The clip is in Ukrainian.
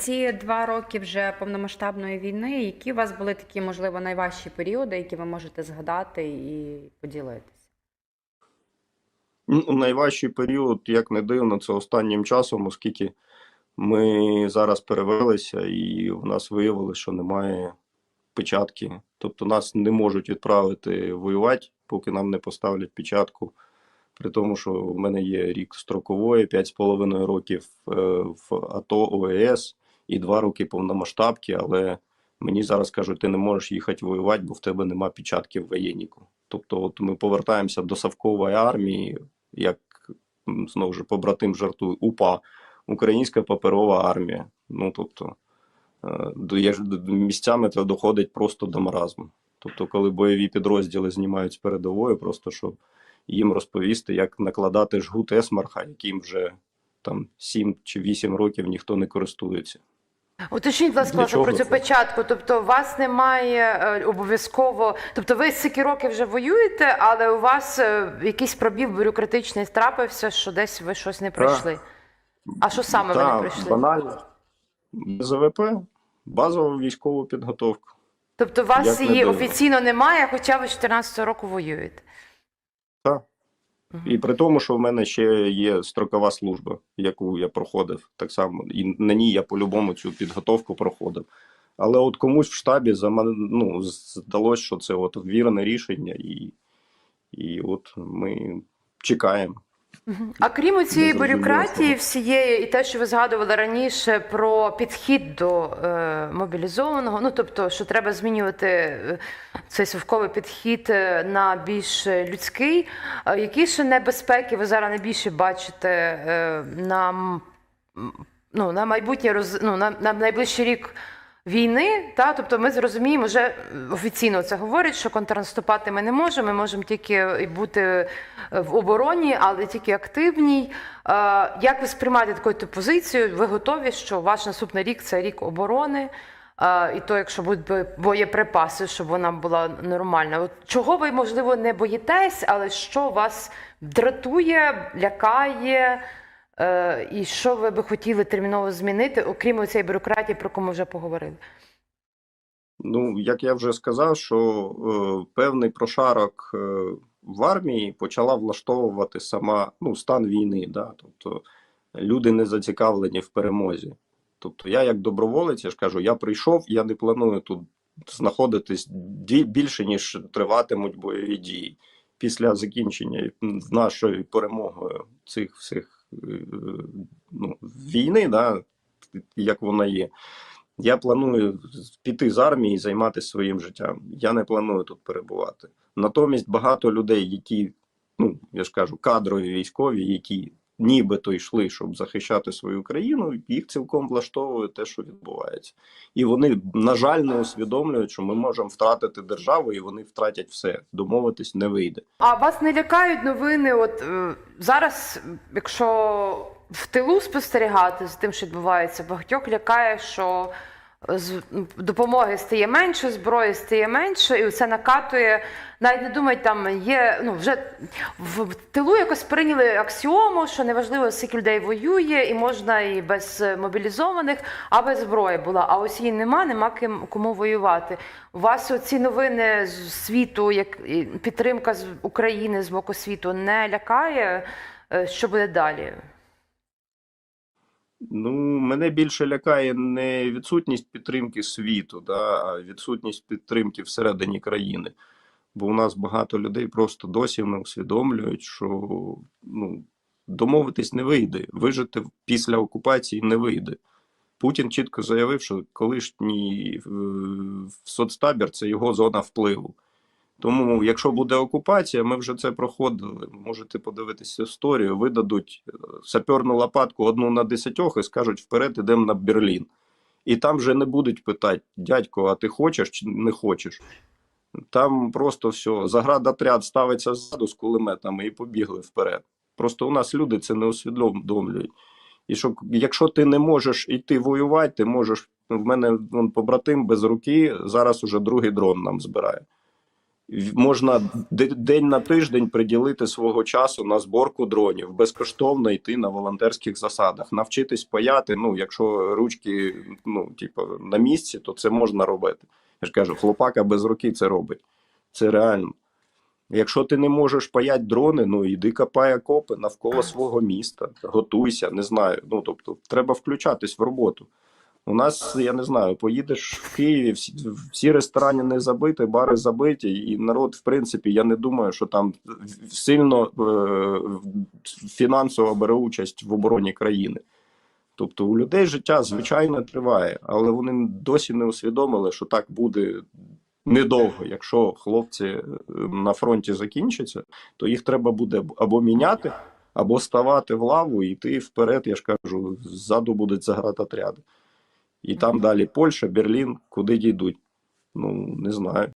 Ці два роки вже повномасштабної війни, які у вас були такі, можливо, найважчі періоди, які ви можете згадати і поділитися? Ну, Найважчий період, як не дивно, це останнім часом, оскільки ми зараз перевелися, і в нас виявилося, що немає печатки. Тобто нас не можуть відправити воювати, поки нам не поставлять печатку. При тому, що в мене є рік строкової, 5,5 років е, в АТО ОЕС і 2 роки повномасштабки, але мені зараз кажуть, ти не можеш їхати воювати, бо в тебе нема печатки в воєнніку. Тобто, от ми повертаємося до Савкової армії, як знову ж побратим жартує, УПА, Українська паперова армія. Ну тобто е, місцями це доходить просто до маразму. Тобто, коли бойові підрозділи знімають з передової, просто щоб їм розповісти, як накладати жгут есмарха, яким вже там 7 чи 8 років ніхто не користується. Уточніть, будь ласка, про цю це? печатку. Тобто, у вас немає е, обов'язково. Тобто, ви стільки років вже воюєте, але у вас е, якийсь пробіл бюрократичний трапився, що десь ви щось не пройшли. А що саме ви не Та, пройшли? банально. БЗВП, базову військову підготовку. Тобто, у вас Як її офіційно немає, хоча ви з 14 року воюєте. І при тому, що в мене ще є строкова служба, яку я проходив так само. І на ній я по-любому цю підготовку проходив. Але от комусь в штабі зама- ну, здалося, що це от вірне рішення, і, і от ми чекаємо. А крім цієї бюрократії, всієї, і те, що ви згадували раніше про підхід до е, мобілізованого, ну тобто, що треба змінювати е, цей совковий підхід е, на більш людський. Е, які ще небезпеки ви зараз найбільше бачите е, на, ну, на майбутнє роз, ну, на, на найближчий рік? Війни, та тобто ми зрозуміємо, вже е, офіційно це говорять, що контрнаступати ми не можемо. Ми можемо тільки бути е, в обороні, але тільки активній. Е, Як ви сприймаєте таку позицію? Ви готові, що ваш наступний рік це рік оборони? Е, І то, якщо будуть боєприпаси, щоб вона була нормальна. От чого ви, можливо, не боїтесь, але що вас дратує, лякає? Е, І що ви би хотіли терміново змінити, окрім цієї бюрократії, про ми вже поговорили? Ну, як я вже сказав, що е, певний прошарок е, в армії почала влаштовувати сама ну, стан війни. Да? Тобто люди не зацікавлені в перемозі. Тобто, я, як доброволець, я ж кажу, я прийшов, я не планую тут знаходитись більше, ніж триватимуть бойові дії. Після закінчення нашою перемогою цих всіх ну, війни, да, як вона є. Я планую піти з армії і займатися своїм життям. Я не планую тут перебувати. Натомість багато людей, які, ну я ж кажу, кадрові військові, які нібито йшли, щоб захищати свою країну, їх цілком влаштовує те, що відбувається. І вони, на жаль, не усвідомлюють, що ми можемо втратити державу, і вони втратять все. Домовитись не вийде. А вас не лякають новини? От е, зараз, якщо в тилу спостерігати з тим, що відбувається, багатьох лякає, що допомоги стає менше, зброї стає менше, і це накатує. Навіть не думають, там є. Ну вже в тилу якось прийняли аксіому, що неважливо, скільки людей воює, і можна і без мобілізованих, аби зброя була. А ось її нема, нема ким кому воювати. У вас оці новини з світу, як підтримка з України з боку світу, не лякає. Е, Що буде далі? Ну, мене більше лякає не відсутність підтримки світу, да, а відсутність підтримки всередині країни. Бо у нас багато людей просто досі не усвідомлюють, що ну, домовитись не вийде, вижити після окупації не вийде. Путін чітко заявив, що колишній е, соцтабір це його зона впливу. Тому, якщо буде окупація, ми вже це проходили. Можете подивитися історію. Видадуть е, саперну лопатку одну на десятьох і скажуть вперед, ідемо на Берлін. І там вже не будуть питати, дядько, а ти хочеш чи не хочеш. Там просто все, заградотряд ставиться ззаду з кулеметами і побігли вперед. Просто у нас люди це не усвідомлюють. І що, якщо ти не можеш йти воювати, ти можеш. В мене побратим без руки зараз уже другий дрон нам збирає. Можна день на тиждень приділити свого часу на зборку дронів, безкоштовно йти на волонтерських засадах, навчитись паяти. Ну, якщо ручки ну, типу, на місці, то це можна робити. Я ж кажу, хлопака без руки це робить. Це реально. Якщо ти не можеш паяти дрони, ну іди копай окопи навколо свого міста, готуйся, не знаю. Ну тобто, треба включатись в роботу. У нас, я не знаю, поїдеш в Києві, всі, всі ресторани не забиті, бари забиті, і народ, в принципі, я не думаю, що там сильно е, фінансово бере участь в обороні країни. Тобто у людей життя звичайно триває, але вони досі не усвідомили, що так буде недовго. Якщо хлопці е, на фронті закінчаться, то їх треба буде або міняти, або ставати в лаву і йти вперед. Я ж кажу, ззаду будуть заградотряди. І там далі Польща, Берлін, куди дійдуть. Ну, не знаю.